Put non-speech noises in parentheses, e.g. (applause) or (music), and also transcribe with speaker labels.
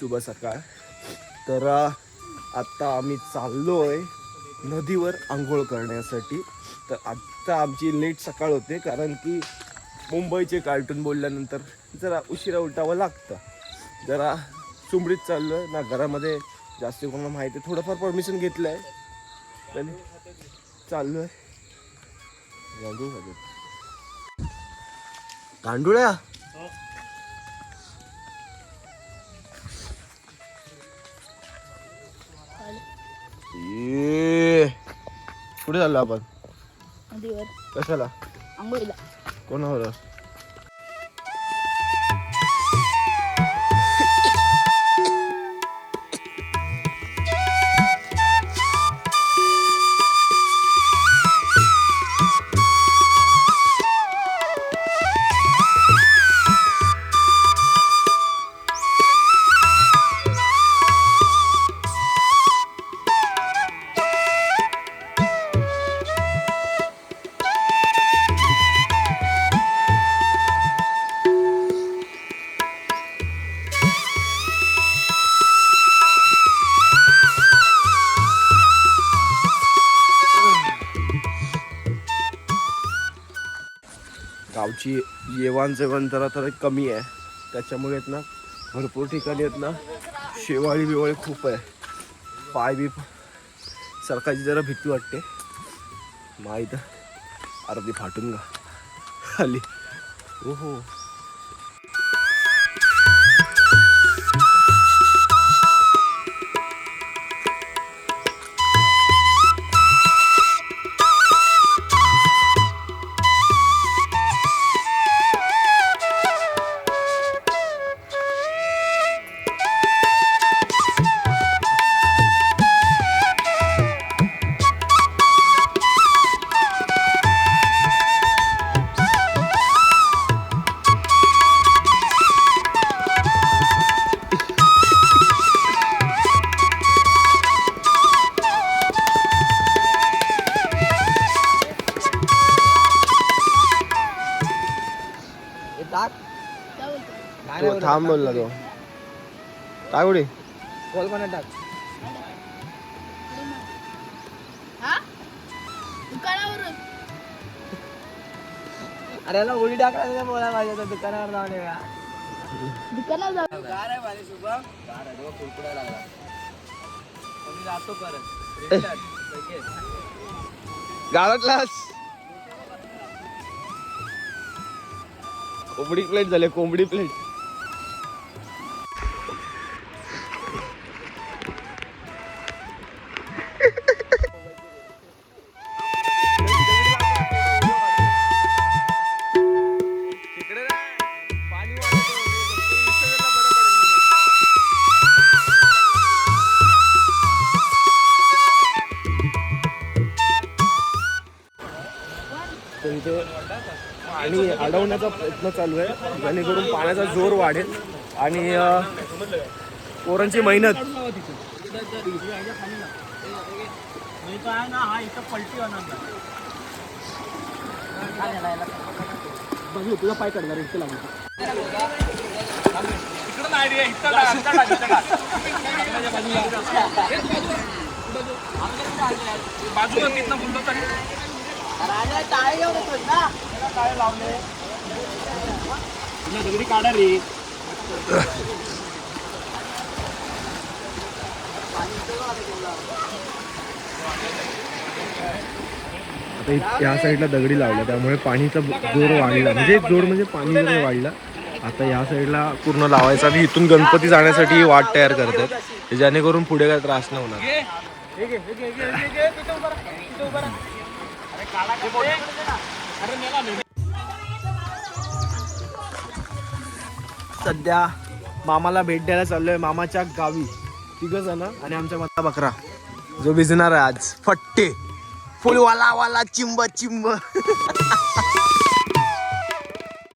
Speaker 1: शुभ सकाळ. तर आत्ता आम्ही चाललो आहे नदीवर आंघोळ करण्यासाठी. तर आत्ता आमची लेट सकाळ होते कारण की मुंबईचे कार्टून बोलल्यानंतर जरा उशिरा उठावं लागतं. जरा सुमडीत आहे ना घरामध्ये जास्त कोणाला माहिती आहे थोडंफार परमिशन घेतलं आहे पण चाललो आहे खातो. ये कुठे चाललो आपण? कशाला? कोणावर गावची येवाण जेवण जरा तर कमी आहे. त्याच्यामुळे आहेत ना भरपूर ठिकाणी आहेत ना शेवाळी बिवाळी खूप आहे. पाय बी सरकारची जरा भीती वाटते. माहीत अर्धी फाटून गा खाली. ओहो.
Speaker 2: हो बोलतो
Speaker 1: तो थांब बोलला तो. काय कुठे
Speaker 2: हा? दुकानावरून.
Speaker 3: अरे याला उडी टाकायला बोला पाहिजे होतं दुकानावर जाऊन येऊया
Speaker 2: दुकानावर जाऊ.
Speaker 3: काय रे पाणी शुभम काय रे डोकं कुरकुरायला लागला. मी जातो परत.
Speaker 1: गावातलाच. कोंबडी प्लेट झाले कोंबडी प्लेट.
Speaker 3: पाणी
Speaker 1: पाणी अडवण्याचा प्रयत्न चालू आहे. जेणेकरून पाण्याचा जोर वाढेल. आणि पोरांची मेहनत.
Speaker 3: तुझा पाय काढणार इतकं लागू काढा रे
Speaker 1: आता या साईडला दगडी लावल्या त्यामुळे पाणीचा जोर वाढला. म्हणजे जोर म्हणजे पाणी जर वाढला. आता या साईडला पूर्ण लावायचा आणि इथून गणपती जाण्यासाठी वाट तयार करतात जेणेकरून पुढे काय त्रास नाही होणार. सध्या मामाला भेट द्यायला चाललोय मामाच्या गावी. तिघ जण आणि आमच्या मता बकरा. जो भिजणार आहे आज. फट्टे. फुल वाला वाला चिंब चिंब. (laughs)